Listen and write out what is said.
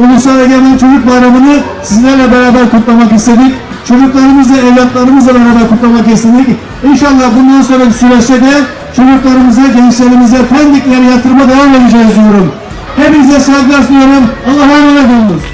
Ulusal Egemen Çocuk Bayramı'nı sizlerle beraber kutlamak istedik. Çocuklarımızla, evlatlarımızla beraber kutlamak istedik. İnşallah bundan sonraki süreçte de çocuklarımıza, gençlerimize pendikleri yatırıma devam edeceğiz diyorum. Hepinize saygılar sunuyorum. Allah'a emanet olunuz.